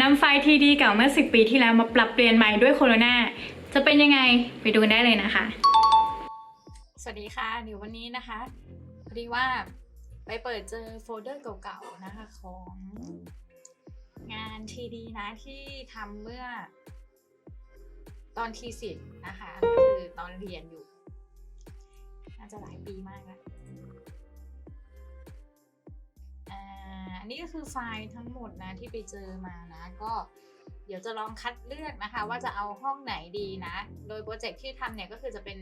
นำไฟล์ทีดีเก่าเมื่อ 10 ปีที่แล้วมาปรับเปลี่ยนใหม่ด้วยโคโรนาจะเป็นยังไงไปดูกันได้เลยนะคะ สวัสดีค่ะ เดี๋ยววันนี้นะคะพอดีว่าไปเปิดเจอโฟลเดอร์เก่าๆนะคะของงานทีดีนะที่ทำเมื่อตอนทีสิทธ์นะคะก็คือตอนเรียนอยู่ น่าจะหลายปีมากแล้ว นนี้ก็คือไฟล์ทั้งหมดนะที่ไปเจอมานะก็เดี๋ยวจะลองคัดเลือกนะคะ ว่าจะเอาห้องไหนดีนะ โดยโปรเจกต์ที่ทำเนี่ยก็คือจะเป็น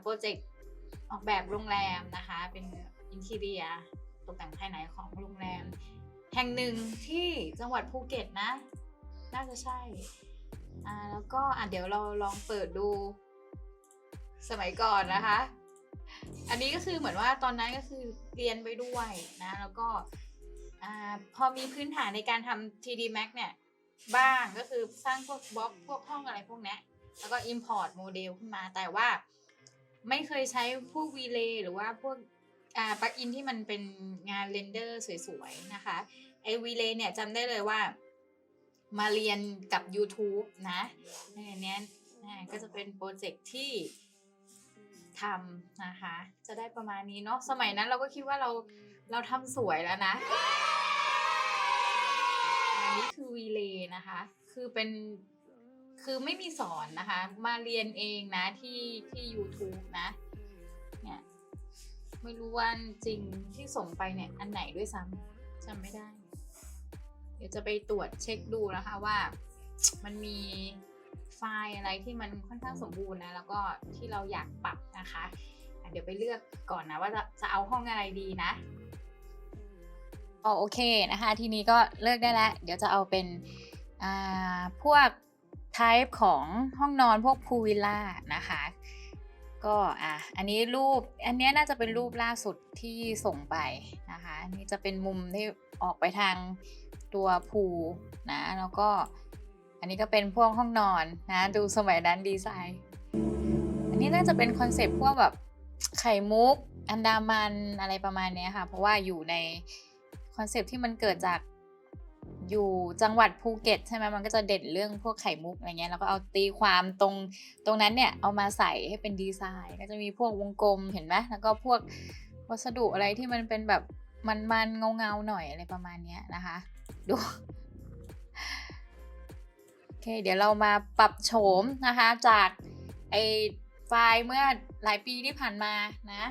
โปรเจกต์ออกแบบโรงแรมนะคะ เป็นอินทีเรียตกแต่งภายในของโรงแรม แห่งหนึ่งที่จังหวัดภูเก็ตนะ น่าจะใช่อ่าแล้วก็อะเดี๋ยวเราลองเปิดดูสมัยก่อนนะคะ อันนี้ก็คือเหมือนว่าตอนนั้นก็คือเรียนไปด้วยนะ แล้วก็ อ่าพอมีพื้นฐานในการทำ 3D Max เนี่ย บ้างก็คือสร้างพวกบล็อกพวกห้องอะไรพวกเนี้ยแล้วก็ Import โมเดลขึ้นมา แต่ว่าไม่เคยใช้พวก v l a y หรือว่าพวกอ่าปลั๊กอินที่มันเป็นงานเรนเดอร์สวยๆ นะคะไอ้ v l a y เนี่ยจำได้เลยว่า มาเรียนกับ YouTube นะในเนี้ยก็จะเป็นโปรเจกต์ที่ทำนะคะ จะได้ประมาณนี้เนาะสมัยนั้นเราก็คิดว่าเรา เราทำสวยแล้วนะ อันนี้คือวีเลนะคะ คือเป็นคือไม่มีสอนนะคะ มาเรียนเองนะที่ที่ YouTube นะ เนี่ย ไม่รู้ว่าจริงที่ส่งไปเนี่ยอันไหนด้วยซ้ำจำไม่ได้ เดี๋ยวจะไปตรวจเช็คดูนะคะว่ามันมีไฟล์อะไรที่มันค่อนข้างสมบูรณ์นะ แล้วก็ที่เราอยากปรับนะคะอะเดี๋ยวไปเลือกก่อนนะว่าจะจะเอาห้องอะไรดีนะ อ๋อโอเคนะคะ ทีนี้ก็เลือกได้แล้ว เดี๋ยวจะเอาเป็นพวก type ของห้องนอนพวกพูวิลล่านะคะ ก็อะอันนี้รูปอันนี้น่าจะเป็นรูปล่าสุดที่ส่งไปนะคะนนี้จะเป็นมุมที่ออกไปทางตัวพูนะแล้วก็อันนี้ก็เป็นพวกห้องนอนนะดูสมัยนั้นดีไซน์ อันนี้น่าจะเป็นคอนเซปต์พวกแบบไข่มุก อันดามันอะไรประมาณนี้ค่ะ เพราะว่าอยู่ใน อนเซปที่มันเกิดจากอยู่จังหวัดภูเก็ตใช่ไหมมันก็จะเด่นเรื่องพวกไข่มุกอะไรเงี้ยแล้วก็เอาตีความตรงตรงนั้นเนี่ยเอามาใส่ให้เป็นดีไซน์ ก็จะมีพวกวงกลมเห็นไหมแล้วก็พวกวัสดุอะไรที่มันเป็นแบบมันๆเงาๆหน่อยอะไรประมาณเนี้ยนะคะ ดูโอเคเดี๋ยวเรามาปรับโฉมนะคะจากไอไฟล์เมื่อหลายปีที่ผ่านมานะ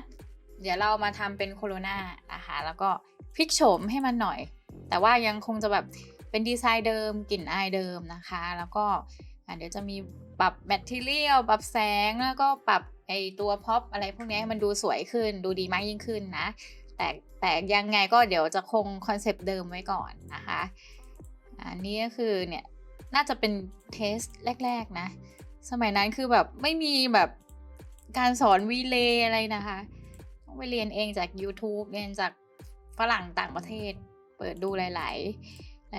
เดี๋ยวเรามาทำเป็นโคโรนานะคะแล้วก็ พลิกโฉมให้มันหน่อย แต่ว่ายังคงจะแบบเป็นดีไซน์เดิมกลิ่นอายเดิมนะคะ แล้วก็เดี๋ยวจะมีปรับแมทเทียลปรับแสงแล้วก็ปรับไอตัวพ็อปอะไรพวกนี้ให้มันดูสวยขึ้นดูดีมากยิ่งขึ้นนะ แต่แต่ยังไงก็เดี๋ยวจะคงคอนเซปต์เดิมไว้ก่อนนะคะ อันนี้ก็คือเนี่ยน่าจะเป็นเทสแรก ๆ นะ สมัยนั้นคือแบบไม่มีแบบการสอนวีเลย์อะไรนะคะ ต้องไปเรียนเองจาก YouTube เรียนจาก ฝรั่งต่างประเทศ เปิดดูหลาย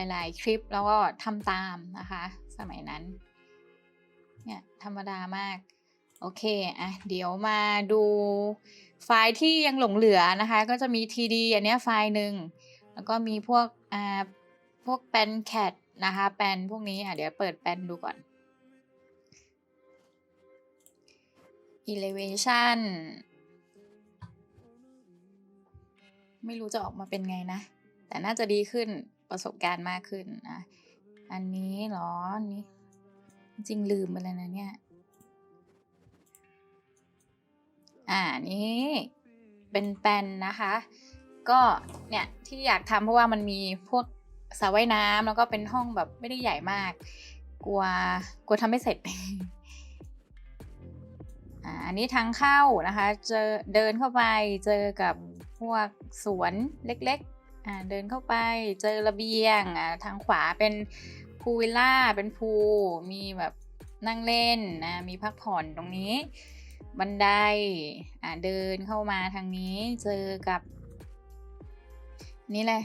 ๆ หลาย ๆ คลิปแล้วก็ทำตามนะคะ สมัยนั้น เนี่ยธรรมดามาก โอเค อะ เดี๋ยวมาดูไฟล์ที่ยังหลงเหลือนะคะ ก็จะมี TD อันเนี้ยไฟล์หนึ่ง แล้วก็มีพวก อ่า พวกแปนแคทนะคะ แปนพวกนี้ อะ เดี๋ยวเปิดแปนดูก่อน elevation ไม่รู้จะออกมาเป็นไงนะ แต่น่าจะดีขึ้นประสบการณ์มากขึ้นนะอันนี้หรอนนี้จริงลืมไปแล้วนะเนี่ย อ่านี้เป็นแปนนะคะ ก็เนี่ยที่อยากทำเพราะว่ามันมีพวกสระว่ายน้ำแล้วก็เป็นห้องแบบไม่ได้ใหญ่มาก กลัวกลัวทำไม่เสร็จอ่าอันนี้ทางเข้านะคะ เจอเดินเข้าไปเจอกับ พวกสวนเล็กๆ เดินเข้าไปเจอระเบียง ทางขวาเป็นพูลวิลล่า เป็นพูลมีแบบนั่งเล่นนะ มีพักผ่อนตรงนี้ บันไดเดินเข้ามาทางนี้เจอกับ นี่เลย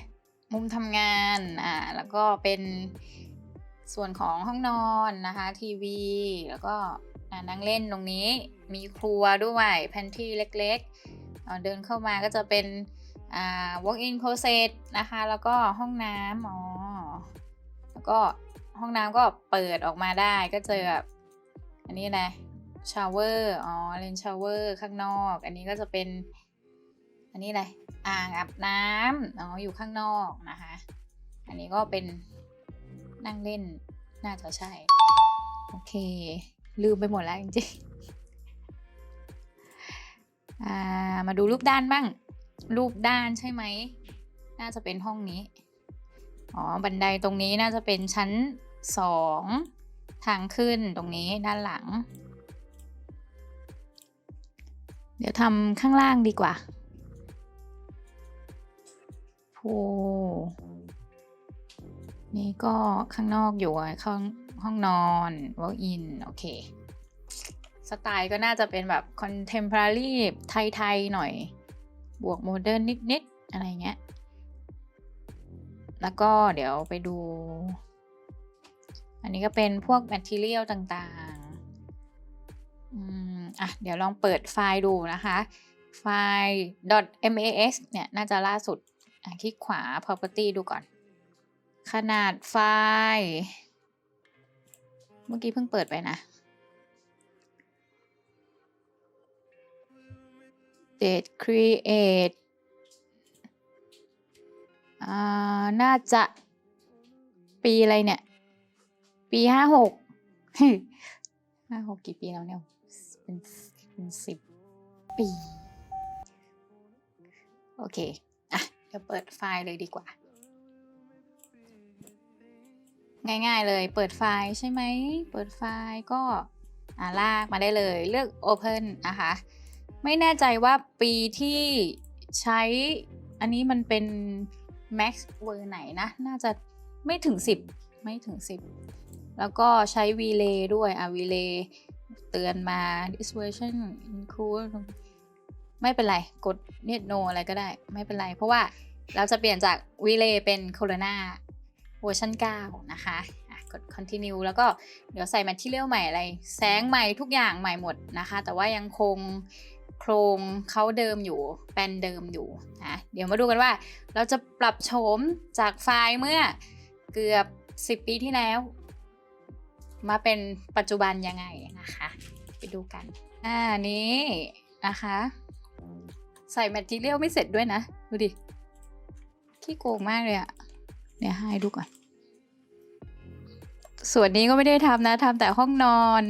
มุมทำงานอ่าแล้วก็เป็นส่วนของห้องนอนนะคะ ทีวี แล้วก็นั่งเล่นตรงนี้มีครัวด้วยแพนที่เล็กๆ เดินเข้ามาก็จะเป็น walk in closet นะคะ แล้วก็ห้องน้ำอ๋อแล้วก็ห้องน้ำก็เปิดออกมาได้ก็เจอแบบอันนี้อะชาวเวอร์อ๋อเลนชาวเวอร์ข้างนอก อันนี้ก็จะเป็น อันนี้อะไรอ่างอาบน้ำอ๋ออยู่ข้างนอกนะคะ อันนี้ก็เป็นนั่งเล่นน่าจะใช่ โอเค ลืมไปหมดแล้วจริงๆ อ่ามาดูรูปด้านบ้าง รูปด้านใช่ไหม น่าจะเป็นห้องนี้ อ๋อ บันไดตรงนี้น่าจะเป็นชั้นสองทางขึ้นตรงนี้ด้านหลัง เดี๋ยวทำข้างล่างดีกว่าโอ้นี่ก็ข้างนอกอยู่อะข้างห้องนอน walk in โอเค สไตล์ก็น่าจะเป็นแบบ contemporary ไทยๆหน่อย บวกโมเดิร์นนิดๆ อะไรเงี้ย แล้วก็เดี๋ยวไปดู อันนี้ก็เป็นพวกแมทเทียลต่างๆ อืม อะ เดี๋ยวลองเปิดไฟล์ดูนะคะ ไฟล์ .mas เนี่ย น่าจะล่าสุดอะคลิกขวา property ดูก่อน ขนาดไฟล์ เมื่อกี้เพิ่งเปิดไปนะ date create น่าจะปีอะไรเนี่ย ปีห้าหกห้าหกกี่ปีแล้วเนี่ย เป็นเป็นสิบปี โอเค อะ เดี๋ยวเปิดไฟล์เลยดีกว่า ง่ายๆเลยเปิดไฟล์ใช่ไหม เปิดไฟล์ก็ อ่าลากมาได้เลย เลือก Open นะคะ ไม่แน่ใจว่าปีที่ใช้อันนี้มันเป็น Max เวอร์ไหนนะ น่าจะไม่ถึง 10 ไม่ถึง 10 แล้วก็ใช้ Relay ด้วย อะ Relay เตือนมา this version include ไม่เป็นไร กด net no อะไรก็ได้ ไม่เป็นไร เพราะว่าเราจะเปลี่ยนจาก Relay เป็น Corona เวอร์ชัน9 นะคะอะกด continue แล้วก็เดี๋ยวใส่ material ใหม่อะไร แสงใหม่ทุกอย่างใหม่หมดนะคะ แต่ว่ายังคง โครงเขาเดิมอยู่แปลนเดิมอยู่นะเดี๋ยวมาดูกันว่า เราจะปรับโฉมจากไฟล์เมื่อเกือบ 10 ปีที่แล้ว มาเป็นปัจจุบันยังไงนะคะ ไปดูกันอ่านี้นะคะ ใส่แมท e เ i ียลไม่เสร็จด้วยนะ ดูดิขี้โกงมากเลยอะเนี่ยให้ดูก่อน ส่วนนี้ก็ไม่ได้ทำนะทำแต่ห้องนอน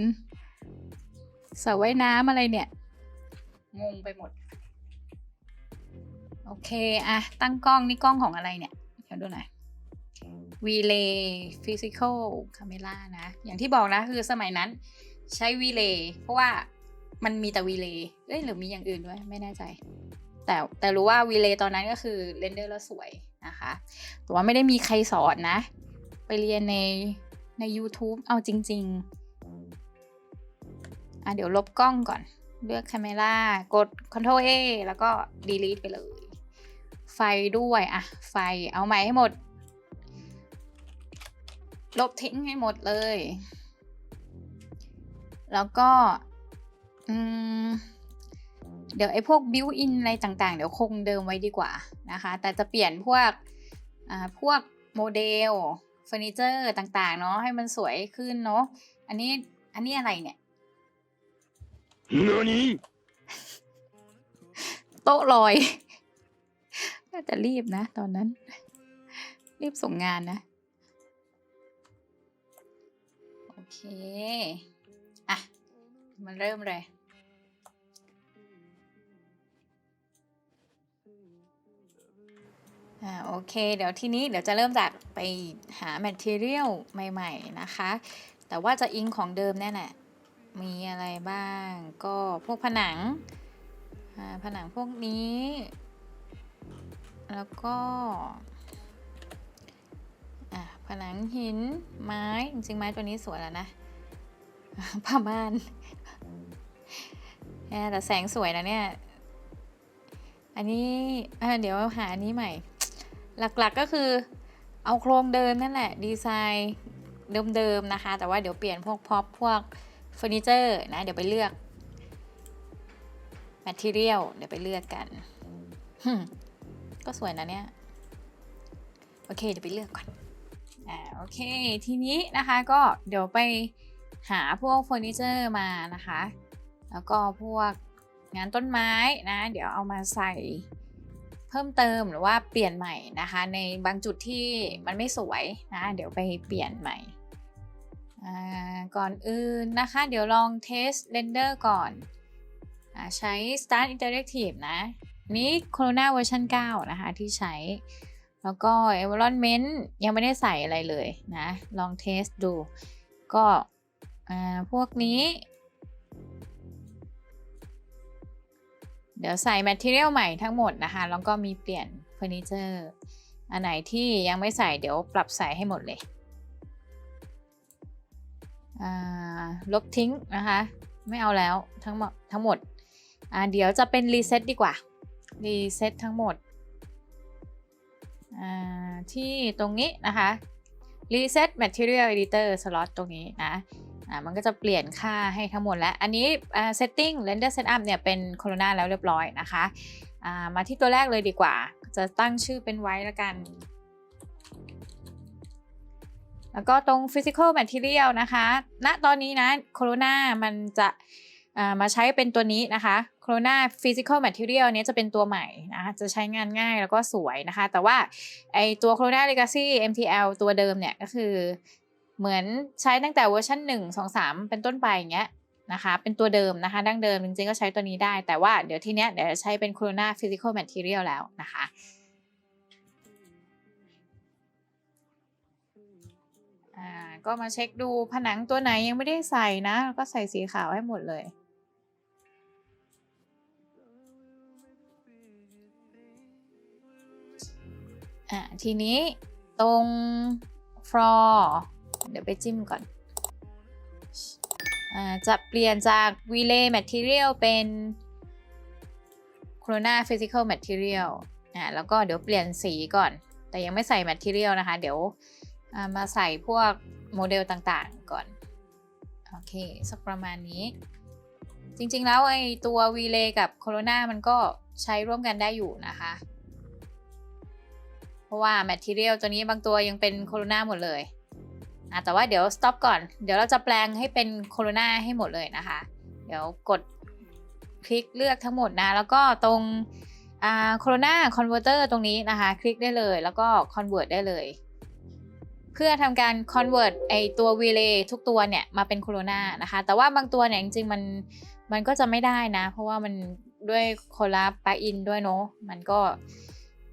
สระว่ายน้ำอะไรเนี่ย งงไปหมด โอเคอะตั้งกล้อง นี่กล้องของอะไรเนี่ย เดี๋ยวดูหน่อย Relay Physical Camera นะ อย่างที่บอกนะคือสมัยนั้นใช้ Relay เพราะว่ามันมีแต่ Relay เอ้ยหรือมีอย่างอื่นด้วย ไม่แน่ใจ แต่แต่รู้ว่า Relay ตอนนั้นก็คือเรนเดอร์แล้วสวยนะคะแต่ว่าไม่ได้มีใครสอนนะ ไปเรียนในใน YouTube เอาจริง ๆ อะเดี๋ยวลบกล้องก่อน เลือก Camera กด Ctrl A แล้วก็ Delete ไปเลย ไฟด้วยอะไฟเอาใหม่ให้หมด ลบทิ้งให้หมดเลย แล้วก็เดี๋ยวไอ้พวก built in อะไรต่างๆ เดี๋ยวคงเดิมไว้ดีกว่านะคะ แต่จะเปลี่ยนพวกอ่าพวกโมเดลเฟอร์นิเจอร์ต่างๆ เนาะให้มันสวยขึ้นเนาะอันนี้อันนี้อะไรเนี่ย 何โต๊ะลอย น่าจะรีบนะ ตอนนั้น รีบส่งงานนะ โอเค อะมาเริ่มเลยอ่าโอเค เดี๋ยวทีนี้เดี๋ยวจะเริ่มจากไปหา material ใหม่ ๆ นะคะ แต่ว่าจะอิงของเดิมแน่แหละ มีอะไรบ้างก็พวกผนังผนังพวกนี้ แล้วก็ผนังหินไม้จริงไม้ตัวนี้สวยแล้วนะผ้าม่านแหมแต่แสงสวยนะเนี่ย อันนี้เดี๋ยวหาอันนี้ใหม่ หลักๆก็คือเอาโครงเดิมนั่นแหละ ดีไซน์เดิมๆนะคะ แต่ว่าเดี๋ยวเปลี่ยนพวกพ็อปพวก เฟอร์นิเจอร์นะ เดี๋ยวไปเลือก material เดี๋ยวไปเลือกกันก็สวยนะเนี่ย โอเค เดี๋ยวไปเลือกก่อน อ่า โอเค ทีนี้นะคะก็เดี๋ยวไปหาพวกเฟอร์นิเจอร์มานะคะ แล้วก็พวกงานต้นไม้นะ เดี๋ยวเอามาใส่เพิ่มเติมหรือว่าเปลี่ยนใหม่นะคะ ในบางจุดที่มันไม่สวยนะ เดี๋ยวไปเปลี่ยนใหม่ ก่อนอื่นนะคะ เดี๋ยวลองเทสเรนเดอร์ก่อนอใช้ Start Interactive นะ นี้ Corona เวอร์ชัน9 นะคะ ที่ใช้ แล้วก็ environment ยังไม่ได้ใส่อะไรเลยนะ ลองเทสดู ก็พวกนี้ เดี๋ยวใส่ material ใหม่ทั้งหมดนะคะ แล้วก็มีเปลี่ยนเฟอร์นิเจอร์ อันไหนที่ยังไม่ใส่เดี๋ยวปรับใส่ให้หมดเลย ลบทิ้งนะคะ ไม่เอาแล้วทั้งหมดทั้งหมดเดี๋ยวจะเป็นรีเซ็ตดีกว่า รีเซ็ตทั้งหมด ที่ตรงนี้นะคะ reset material editor slot ตรงนี้นะมันก็จะเปลี่ยนค่าให้ทั้งหมดแล้ว อันนี้ setting render setup เนี่ยเป็น Corona แล้วเรียบร้อยนะคะ มาที่ตัวแรกเลยดีกว่า จะตั้งชื่อเป็นไว้แล้วกัน แล้วก็ตรง physical material นะคะ ณ ตอนนี้นะ Corona มันจะมาใช้เป็นตัวนี้นะคะ Corona Physical Material เนี้ยจะเป็นตัวใหม่นะจะใช้งานง่ายแล้วก็สวยนะคะ แต่ว่าไอตัว Corona Legacy MTL ตัวเดิมเนี่ยก็คือเหมือนใช้ตั้งแต่เวอร์ชัน1 2 3 เป็นต้นไปอย่างเงี้ยนะคะ เป็นตัวเดิมนะคะ ดั้งเดิมจริงๆก็ใช้ตัวนี้ได้ แต่ว่าเดี๋ยวทีเนี้ยเดี๋ยวจะใช้เป็น Corona Physical Material แล้วนะคะ ก็มาเช็คดูผนังตัวไหนยังไม่ได้ใส่นะก็ใส่สีขาวให้หมดเลย อ่าทีนี้ตรง floor เดี๋ยวไปจิ้มก่อนอ่าจะเปลี่ยนจาก relay material เป็น corona physical material อ่าแล้วก็เดี๋ยวเปลี่ยนสีก่อน แต่ยังไม่ใส่ material นะคะ เดี๋ยวมาใส่พวก โมเดลต่างๆก่อน โอเค สักประมาณนี้ จริงๆแล้วไอ้ตัว v l a y กับ Corona มันก็ใช้ร่วมกันได้อยู่นะคะ เพราะว่า Material ตัวนี้บางตัวยังเป็น Corona หมดเลยนะแต่ว่าเดี๋ยว stop ก่อน เดี๋ยวเราจะแปลงให้เป็น Corona ให้หมดเลยนะคะ เดี๋ยวกดคลิกเลือกทั้งหมดนะ แล้วก็ตรงอ่า Corona Converter ตรงนี้นะคะ คลิกได้เลย แล้วก็ Convert ได้เลย เพื่อทำการ convert ไอตัว relay ทุกตัวเนี่ยมาเป็น corona นะคะ แต่ว่าบางตัวเนี่ยจริงๆมันมันก็จะไม่ได้นะ เพราะว่ามันด้วยคนละปลั๊กอินด้วยเนาะมันก็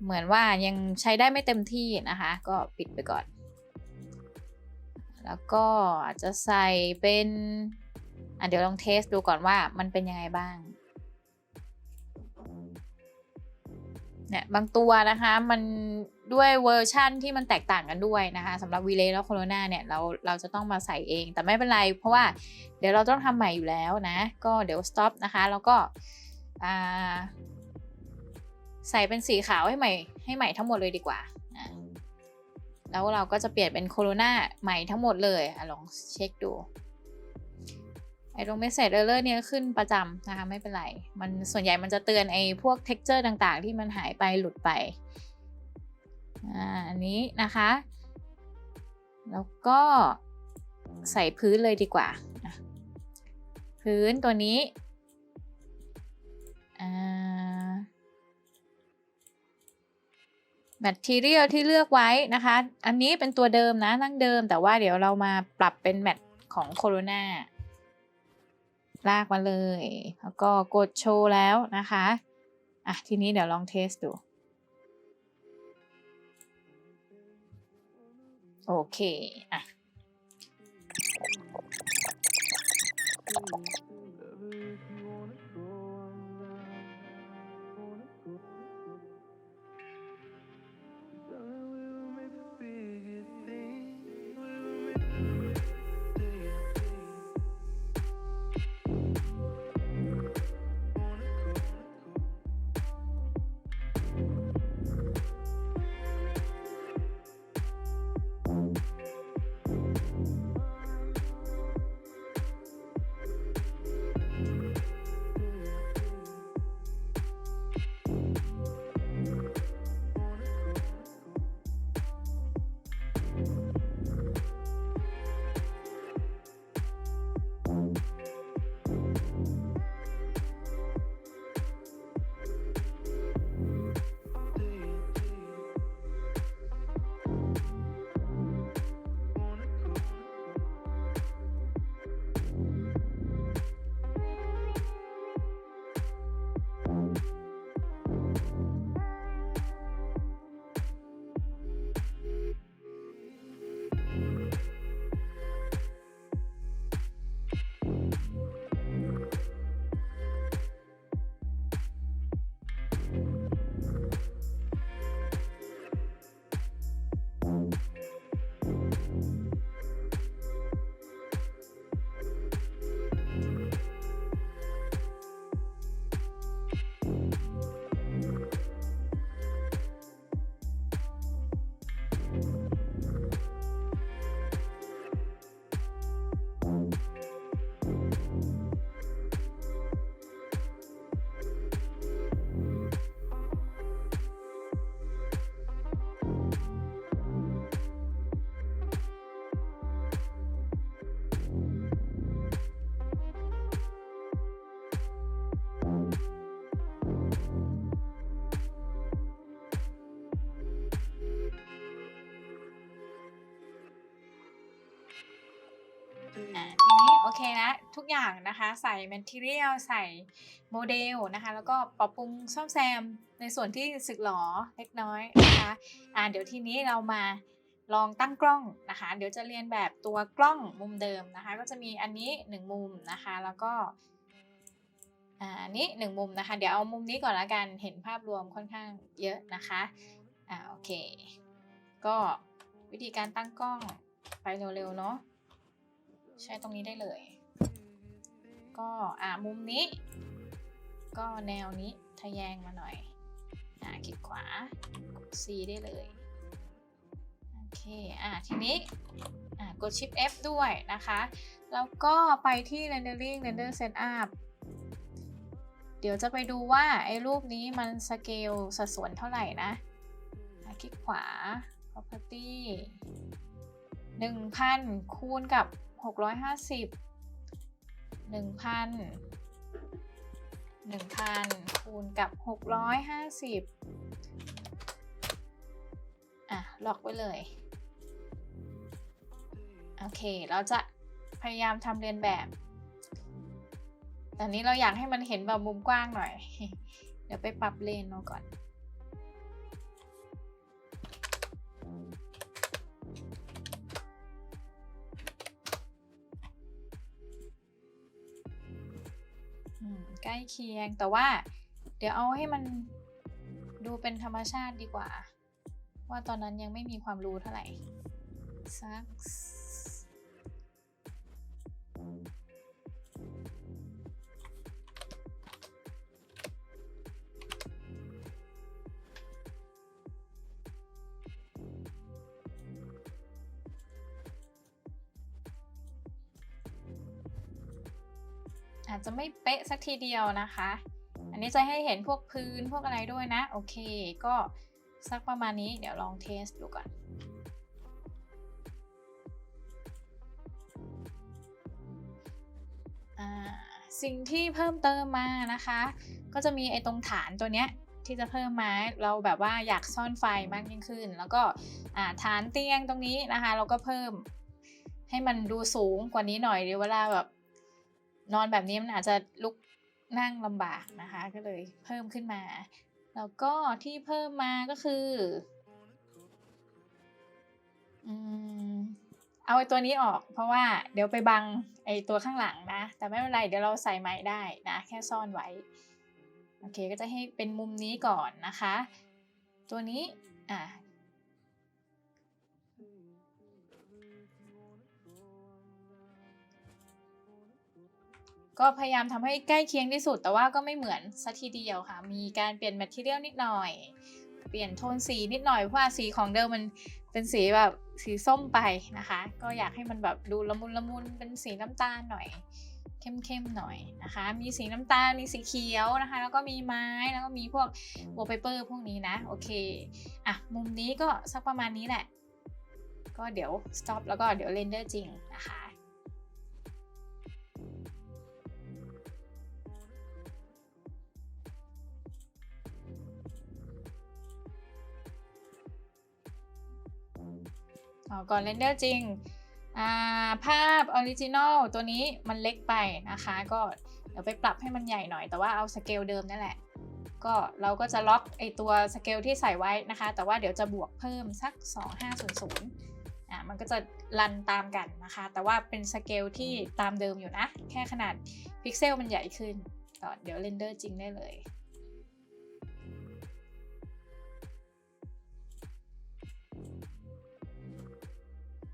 เหมือนว่ายังใช้ได้ไม่เต็มที่นะคะ ก็ปิดไปก่อน แล้วก็อาจจะใส่เป็นอะเดี๋ยวลองเทสดูก่อนว่ามันเป็นยังไงบ้างเนี่ยบางตัวนะคะมัน ด้วยเวอร์ชั่นที่มันแตกต่างกันด้วยนะคะสำหรับวีเลแล้วโคโรนาเนี่ยเราเราจะต้องมาใส่เอง แต่ไม่เป็นไร เพราะว่าเดี๋ยวเราต้องทำใหม่อยู่แล้วนะ ก็เดี๋ยว stop นะคะแล้วก็ใส่เป็นสีขาวให้ใหม่ให้ใหม่ทั้งหมดเลยดีกว่านะแล้วเราก็จะเปลี่ยนเป็นโคโรนาใหม่ทั้งหมดเลยอลองเช็คดูไอ้ตรง message error เนี่ยขึ้นประจำนะคะไม่เป็นไร มันส่วนใหญ่มันจะเตือนไอ้พวก texture ต่างๆ ที่มันหายไปหลุดไป อันนี้นะคะ แล้วก็ใส่พื้นเลยดีกว่า พื้นตัวนี้อ่า material ที่เลือกไว้นะคะ อันนี้เป็นตัวเดิมนะนั่งเดิม แต่ว่าเดี๋ยวเรามาปรับเป็นแมทของโคโรนาลากมาเลย แล้วก็กดโชว์แล้วนะคะ อะ ทีนี้เดี๋ยวลองเทสดู โอเค อะ เคนะทุกอย่างนะคะ ใส่ material ใส่โมเดลนะคะ แล้วก็ปรับปรุงซ่อมแซมในส่วนที่สึกหรอเล็กน้อยนะคะอ่าเดี๋ยวทีนี้เรามาลองตั้งกล้องนะคะ เดี๋ยวจะเรียนแบบตัวกล้องมุมเดิมนะคะ ก็จะมีอันนี้ 1 มุมนะคะ แล้วก็อ่าอันนี้1มุมนะคะ เดี๋ยวเอามุมนี้ก่อนละกัน เห็นภาพรวมค่อนข้างเยอะนะคะอ่าโอเค ก็วิธีการตั้งกล้องไปเร็วๆเนาะใช้ตรงนี้ได้เลย ก็อ่ามุมนี้ ก็แนวนี้ทะแยงมาหน่อยอ่าคลิกขวา C ได้เลยโอเคอ่าทีนี้อ่ากด Shift F ด้วยนะคะ แล้วก็ไปที่ rendering render setup เดี๋ยวจะไปดูว่าไอ้รูปนี้มันสเกลสัดส่วนเท่าไหร่นะอ่าคลิกขวา property 1,000 คูณกับ 650 1,000 1,000คูณกับ650อะ ล็อกไว้เลย โอเค เราจะพยายามทำเรียนแบบแต่นี้เราอยากให้มันเห็นแบบมุมกว้างหน่อย เดี๋ยวไปปรับเลนเราก่อน ใกล้เคียงแต่ว่า เดี๋ยวเอาให้มันดูเป็นธรรมชาติดีกว่า ว่าตอนนั้นยังไม่มีความรู้เท่าไหร่สัก จะไม่เป๊ะสักทีเดียวนะคะ อันนี้จะให้เห็นพวกพื้นพวกอะไรด้วยนะ โอเค ก็สักประมาณนี้เดี๋ยวลองเทสดูก่อนอ่าสิ่งที่เพิ่มเติมมานะคะ ก็จะมีไอ้ตรงฐานตัวเนี้ยที่จะเพิ่มมาเราแบบว่าอยากซ่อนไฟมากยิ่งขึ้น แล้วก็ฐานเตียงตรงนี้นะคะ เราก็เพิ่มให้มันดูสูงกว่านี้หน่อยเดี๋ยวเวลาแบบ นอนแบบนี้มันอาจจะลุกนั่งลำบากนะคะ ก็เลยเพิ่มขึ้นมา แล้วก็ที่เพิ่มมาก็คืออืเอาไอ้ตัวนี้ออก เพราะว่าเดี๋ยวไปบังไอ้ตัวข้างหลังนะ แต่ไม่เป็นไรเดี๋ยวเราใส่ไม้ได้นะ แค่ซ่อนไว้ โอเคก็จะให้เป็นมุมนี้ก่อนนะคะ ตัวนี้อะ ก็พยายามทำให้ใกล้เคียงที่สุด แต่ว่าก็ไม่เหมือนสัทีเดียวค่ะ มีการเปลี่ยนแมทเทียลนิดหน่อย เปลี่ยนโทนสีนิดหน่อยเพราะว่าสีของเดิมมันเป็นสีแบบสีส้มไปนะคะ ก็อยากให้มันแบบดูละมุนละมุนเป็นสีน้ำตาลหน่อยเข้มๆหน่อยนะคะ มีสีน้ำตาล มีสีเขียวนะคะ แล้วก็มีไม้ แล้วก็มีพวกวอลเปเปอร์พวกนี้นะ โอเค อะ มุมนี้ก็สักประมาณนี้แหละ ก็เดี๋ยว stop แล้วก็เดี๋ยวเรนเดอร์จริงนะคะ อ๋อก่อนเรนเดอร์จริงาภาพออริจินอลตัวนี้มันเล็กไปนะคะ ก็เดี๋ยวไปปรับให้มันใหญ่หน่อย แต่ว่าเอาสเกลเดิมนั่นแหละ ก็เราก็จะล็อกไอตัวสเกลที่ใส่ไว้นะคะ แต่ว่าเดี๋ยวจะบวกเพิ่มสัก 2500อ่ามันก็จะรันตามกันนะคะ แต่ว่าเป็นสเกลที่ตามเดิมอยู่นะ แค่ขนาดพิกเซลมันใหญ่ขึ้นก็เดี๋ยวเรนเดอร์จริงได้เลย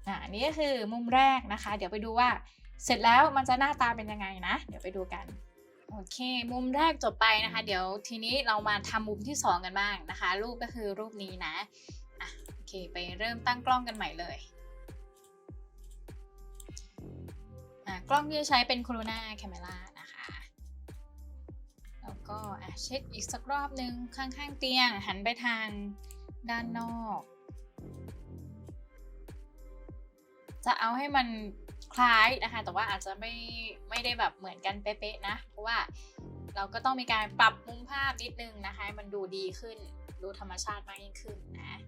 อ่านนี้ก็คือมุมแรกนะคะ เดี๋ยวไปดูว่าเสร็จแล้วมันจะหน้าตาเป็นยังไงนะ เดี๋ยวไปดูกันโอเค มุมแรกจบไปนะคะ เดี๋ยวทีนี้เรามาทำมุมที่ 2 กันบ้างนะคะ รูปก็คือรูปนี้นะอะโอเค ไปเริ่มตั้งกล้องกันใหม่เลยอะกล้องที่ใช้เป็น Corona Camera นะคะ แล้วก็อะเช็คอีกสักรอบนึงข้างๆเตียง หันไปทางด้านนอก จะเอาให้มันคล้ายนะคะ แต่ว่าอาจจะไม่ไม่ได้แบบเหมือนกันเป๊ะๆนะ เพราะว่าเราก็ต้องมีการปรับมุมภาพนิดนึงนะคะมันดูดีขึ้น ดูธรรมชาติมากยิ่งขึ้นนะ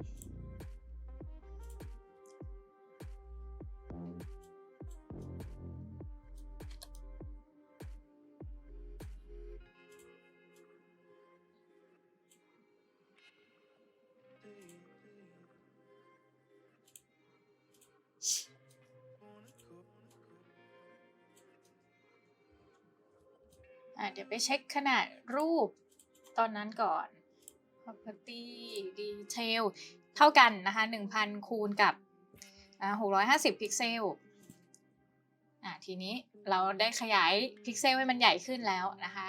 อืม เดี๋ยวไปเช็คขนาดรูปตอนนั้นก่อน property detail เท่ากันนะคะ 1,000 คูณกับอ่า650 พิกเซลอะทีนี้เราได้ขยายพิกเซลให้มันใหญ่ขึ้นแล้วนะคะ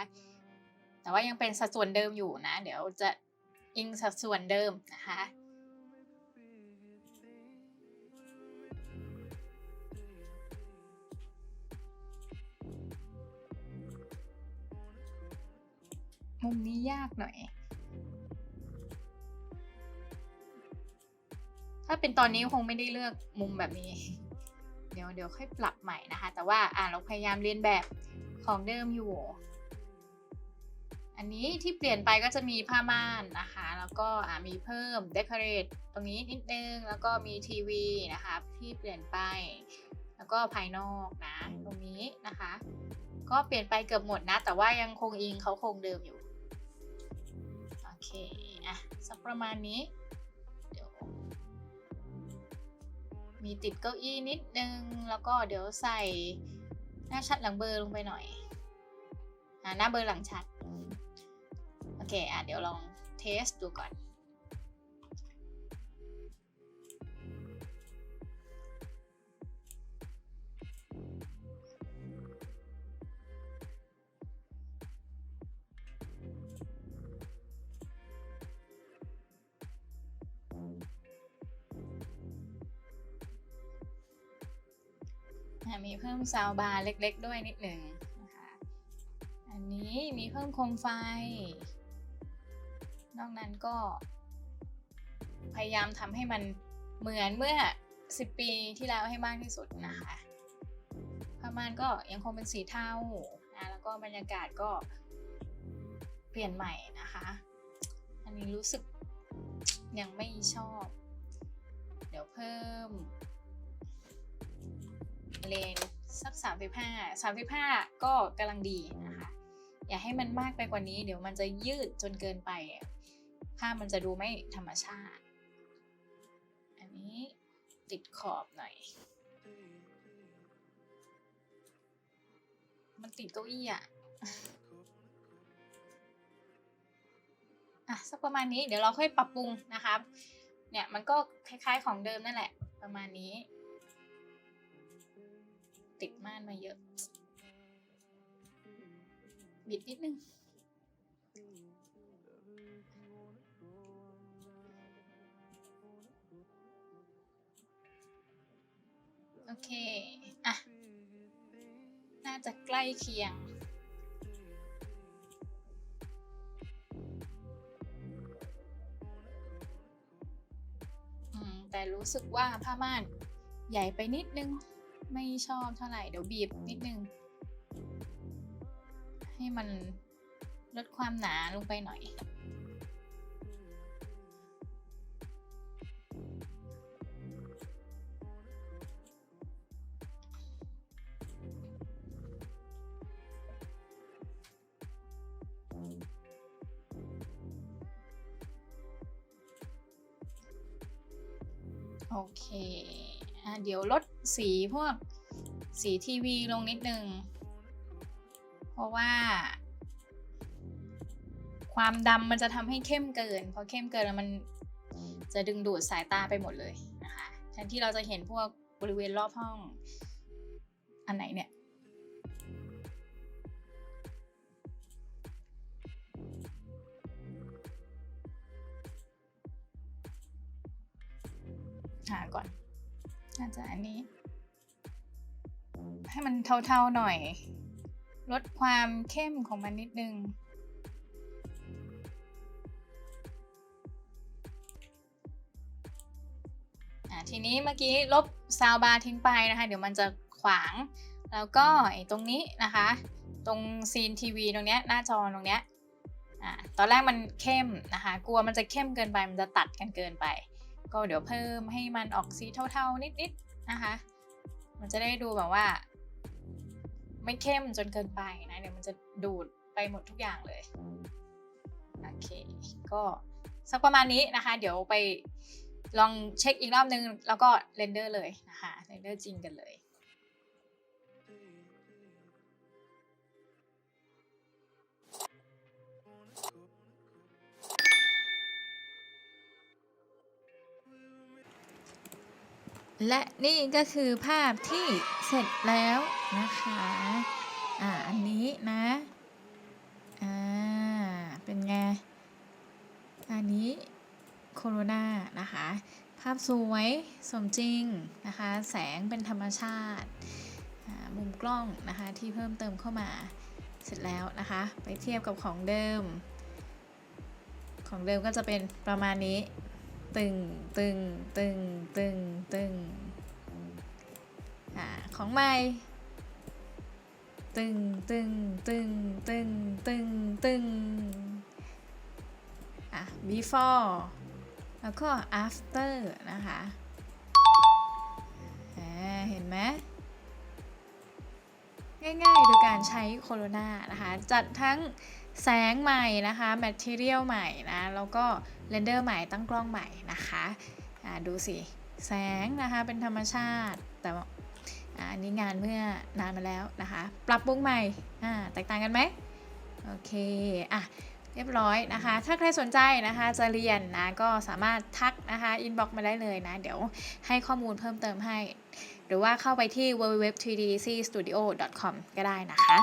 แต่ว่ายังเป็นสัดส่วนเดิมอยู่นะ เดี๋ยวจะอิงสัดส่วนเดิมนะคะ มุมนี้ยากหน่อย ถ้าเป็นตอนนี้คงไม่ได้เลือกมุมแบบนี้ เดี๋ยวเดี๋ยวค่อยปรับใหม่นะคะ แต่ว่าอ่าเราพยายามเรียนแบบของเดิมอยู่ อันนี้ที่เปลี่ยนไปก็จะมีผ้าม่านนะคะ แล้วก็อ่ามีเพิ่ม decorate ตรงนี้นิดนึง แล้วก็มีทีวีนะคะที่เปลี่ยนไป แล้วก็ภายนอกนะ ตรงนี้นะคะ ก็เปลี่ยนไปเกือบหมดนะ แต่ว่ายังคงอิงเขาคงเดิมอยู่ เค อะ สักประมาณนี้ เดี๋ยว มีติดเก้าอี้นิดนึง แล้วก็เดี๋ยวใส่หน้าชัดหลังเบอร์ลงไปหน่อย อ่าหน้าเบอร์หลังชัด โอเค อะ เดี๋ยวลองเทสดูก่อน อะมีเพิ่มซาวบาร์เล็ก ๆ ด้วยนิดหนึ่งนะคะอันนี้มีเพิ่มโคมไฟ นอกนั้นก็ พยายามทำให้มันเหมือนเมื่อ 10 ปีที่แล้วให้มากที่สุดนะคะผ้าม่านก็ยังคงเป็นสีเทานะแล้วก็บรรยากาศก็เปลี่ยนใหม่นะคะ อันนี้รู้สึกยังไม่ชอบ เดี๋ยวเพิ่ม เลนสัก 35 35 ก็กำลังดีนะคะ อย่าให้มันมากไปกว่านี้ เดี๋ยวมันจะยืดจนเกินไป ภาพมันจะดูไม่ธรรมชาติ อันนี้ติดขอบหน่อย มันติดเก้าอี้อะอะสักประมาณนี้เดี๋ยวเราค่อยปรับปรุงนะครับ เนี่ยมันก็คล้ายๆของเดิมนั่นแหละ ประมาณนี้ ติดม่านมาเยอะ บิดนิดนึง โอเค อะ น่าจะใกล้เคียงอืมแต่รู้สึกว่าผ้าม่านใหญ่ไปนิดนึง ไม่ชอบเท่าไหร่ เดี๋ยวบีบนิดนึง ให้มันลดความหนาลงไปหน่อยโอเค อะเดี๋ยวลดสีพวกสีทีวีลงนิดนึง เพราะว่า ความดำมันจะทำให้เข้มเกิน พอเข้มเกินแล้วมันจะดึงดูดสายตาไปหมดเลยนะคะแทนที่เราจะเห็นพวกบริเวณรอบห้อง อันไหนเนี่ยหาก่อน น่าจะอันนี้ ให้มันเทาๆหน่อย ลดความเข้มของมันนิดนึงอะทีนี้เมื่อกี้ลบซาวบาร์ทิ้งไปนะคะ เดี๋ยวมันจะขวาง แล้วก็ไอ้ตรงนี้นะคะ ตรงซีนทีวีตรงเนี้ยหน้าจอตรงเนี้ยอะตอนแรกมันเข้มนะคะ กลัวมันจะเข้มเกินไป มันจะตัดกันเกินไป ก็เดี๋ยวเพิ่มให้มันออกสีเทาๆนิดๆนะคะ มันจะได้ดูแบบว่า ไม่เข้มจนเกินไปนะ เดี๋ยวมันจะดูดไปหมดทุกอย่างเลย โอเค ก็สักประมาณนี้นะคะ เดี๋ยวไปลองเช็คอีกรอบนึง แล้วก็เรนเดอร์เลยนะคะ เรนเดอร์จริงกันเลย และนี่ก็คือภาพที่เสร็จแล้วนะคะ อ่า อันนี้นะ อ่า เป็นไง อันนี้โคโรนานะคะ ภาพสวยสมจริงนะคะ แสงเป็นธรรมชาติอ่ามุมกล้องนะคะที่เพิ่มเติมเข้ามาเสร็จแล้วนะคะ ไปเทียบกับของเดิม ของเดิมก็จะเป็นประมาณนี้ ตึงตึงตึงตึงตึงอ่าของใหม่ตึงตึงตึงตึงตึงตึงอะ before แล้วก็ after นะคะเห็นไหมง่ายๆโดยการใช้โคโรนานะคะ จัดทั้งแสงใหม่นะคะ material ใหม่นะ แล้วก็ เรนเดอร์ใหม่ตั้งกล้องใหม่นะคะดูสิ แสงนะคะเป็นธรรมชาติ แต่อันนี้งานเมื่อนานมาแล้วนะคะ ปรับปรุงใหม่แตกต่างกันไหมโอเคอะเรียบร้อยนะคะ ถ้าใครสนใจนะคะจะเรียนนะก็สามารถทักนะคะอินบ็อกมาได้เลยนะ เดี๋ยวให้ข้อมูลเพิ่มเติมให้ หรือว่าเข้าไปที่ www3dcstudio.com ก็ได้นะคะ